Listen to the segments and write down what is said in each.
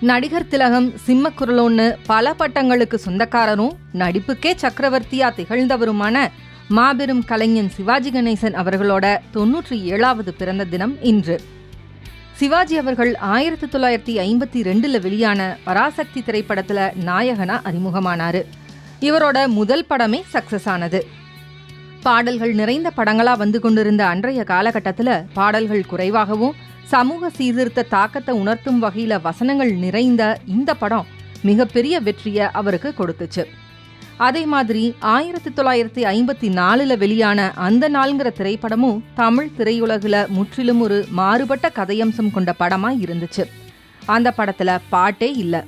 நடிகர் திலகம் சிம்மக்குரலோன்னு பல பட்டங்களுக்கு சொந்தக்காரரும் நடிப்புக்கே சக்கரவர்த்தியா திகழ்ந்தவருமான மாபெரும் கலைஞன் சிவாஜி கணேசன் அவர்களோட தொன்னூற்றி ஏழாவது பிறந்த தினம் இன்று. சிவாஜி அவர்கள் ஆயிரத்தி தொள்ளாயிரத்தி ஐம்பத்தி ரெண்டுல வெளியான பராசக்தி திரைப்படத்துல நாயகனா அறிமுகமானாரு. இவரோட முதல் படமே சக்சஸ் ஆனது. பாடல்கள் நிறைந்த படங்களா வந்து கொண்டிருந்த அன்றைய காலகட்டத்தில் பாடல்கள் குறைவாகவும் சமூக சீர்திருத்த தாக்கத்தை உணர்த்தும் வகையில வசனங்கள் நிறைந்த இந்த படம் மிகப்பெரிய வெற்றியை அவருக்கு கொடுத்துச்சு. அதே மாதிரி ஆயிரத்தி தொள்ளாயிரத்தி ஐம்பத்தி நாலுல வெளியான அந்த நாள்ங்கிற திரைப்படமும் தமிழ் திரையுலகில் முற்றிலும் ஒரு மாறுபட்ட கதையம்சம் கொண்ட படமா இருந்துச்சு. அந்த படத்துல பாட்டே இல்லை.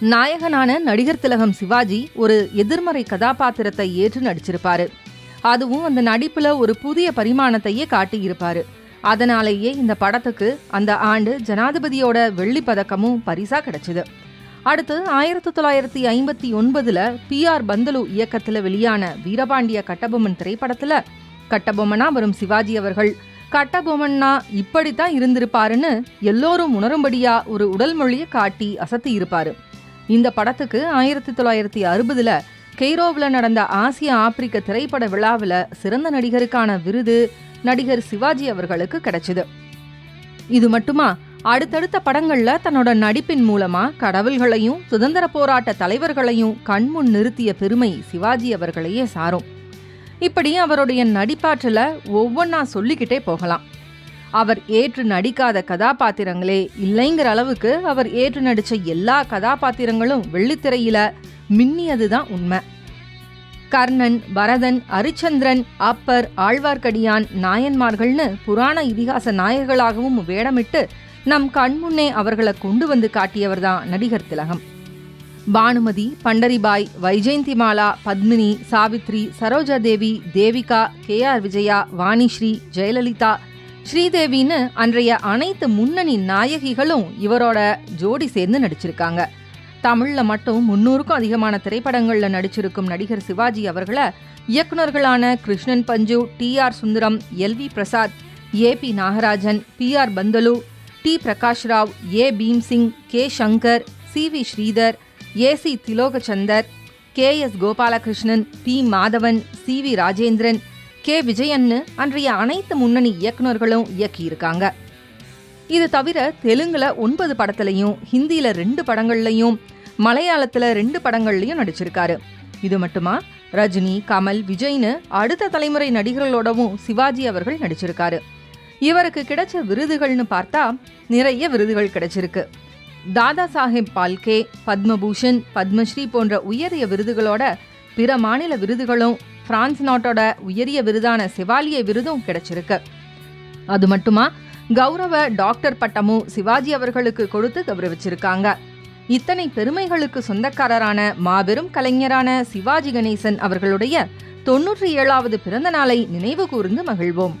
நாயகனான நடிகர் திலகம் சிவாஜி ஒரு எதிர்மறை கதாபாத்திரத்தை ஏற்று நடிச்சிருப்பாரு. அதுவும் அந்த நடிப்புல ஒரு புதிய பரிமாணத்தையே காட்டியிருப்பாரு. அதனாலேயே இந்த படத்துக்கு அந்த ஆண்டு ஜனாதிபதியோட வெள்ளி பதக்கமும் பரிசா கிடைச்சது. அடுத்து ஆயிரத்தி தொள்ளாயிரத்தி ஐம்பத்தி ஒன்பதுல பி ஆர் பந்தலு இயக்கத்துல வெளியான வீரபாண்டிய கட்டபொம்மன் திரைப்படத்துல கட்டபொம்மனா வரும் சிவாஜி அவர்கள். கட்டபொம்மன்னா இப்படித்தான் இருந்திருப்பாருன்னு எல்லோரும் உணரும்படியா ஒரு உடல் மொழியை காட்டி அசத்தி இருப்பாரு. இந்த படத்துக்கு ஆயிரத்தி தொள்ளாயிரத்தி அறுபதுல கெய்ரோவில் நடந்த ஆசிய ஆப்பிரிக்க திரைப்பட விழாவில் சிறந்த நடிகருக்கான விருது நடிகர் சிவாஜி அவர்களுக்கு கிடைச்சது. இது மட்டுமா? அடுத்தடுத்த படங்கள்ல தன்னோட நடிப்பின் மூலமா கடவுள்களையும் சுதந்திர போராட்ட தலைவர்களையும் கண்முன் நிறுத்திய பெருமை சிவாஜி அவர்களையே சாரும். இப்படி அவருடைய நடிப்பாற்றல ஒவ்வொன்னா சொல்லிக்கிட்டே போகலாம். அவர் ஏற்று நடிக்காத கதாபாத்திரங்களே இல்லைங்கிற அளவுக்கு அவர் ஏற்று நடித்த எல்லா கதாபாத்திரங்களும் வெள்ளித்திரையில மின்னியதுதான் உண்மை. கர்ணன் பரதன் அரிச்சந்திரன் அப்பர் ஆழ்வார்க்கடியான் நாயன்மார்கள்னு புராண இதிகாச நாயகர்களாகவும் வேடமிட்டு நம் கண்முன்னே அவர்களை கொண்டு வந்து காட்டியவர்தான் நடிகர் திலகம். பானுமதி பண்டரிபாய் வைஜெயந்திமாலா பத்மினி சாவித்ரி சரோஜா தேவி தேவிகா கே ஆர் விஜயா வாணிஸ்ரீ ஜெயலலிதா ஸ்ரீதேவின்னு அன்றைய அனைத்து முன்னணி நாயகிகளும் இவரோட ஜோடி சேர்ந்து நடிச்சிருக்காங்க. தமிழில் மட்டும் முன்னூறுக்கும் அதிகமான திரைப்படங்களில் நடிச்சிருக்கும் நடிகர் சிவாஜி அவர்களை இயக்குனர்களான Krishnan Panju T R Sundaram L V Prasad A P Nagarajan B R Panthulu T Prakash Rao A Bhimsingh K Shankar C V Sridhar A C Thirulokchandar K S Gopalakrishnan P Madhavan C V Rajendran K விஜயன்னு அன்றைய அனைத்து முன்னணி இயக்குனர்களும் இயக்கியிருக்காங்க. இது தவிர தெலுங்குல ஒன்பது படத்துலையும் ஹிந்தியில ரெண்டு படங்கள்லையும் மலையாளத்துல ரெண்டு படங்கள்லையும் நடிச்சிருக்காரு. இது மட்டுமா? ரஜினி கமல் விஜய்னு அடுத்த தலைமுறை நடிகர்களோடவும் சிவாஜி அவர்கள் நடிச்சிருக்காரு. இவருக்கு கிடைச்ச விருதுகள்னு பார்த்தா நிறைய விருதுகள் கிடைச்சிருக்கு. தாதா சாஹேப் பால்கே பத்மபூஷன் பத்மஸ்ரீ போன்ற உயரிய விருதுகளோட பிற மாநில விருதுகளும் பிரான்ஸ் நாட்டோட உயரிய விருதான செவாலிய விருதும் கிடைச்சிருக்கு. அது மட்டுமா? கௌரவ டாக்டர் பட்டமும் சிவாஜி அவர்களுக்கு கொடுத்து கௌரவிச்சிருக்காங்க. இத்தனை பெருமைகளுக்கு சொந்தக்காரரான மாபெரும் கலைஞரான சிவாஜி கணேசன் அவர்களுடைய தொன்னூற்றி ஏழாவது பிறந்த நாளை நினைவு கூர்ந்து மகிழ்வோம்.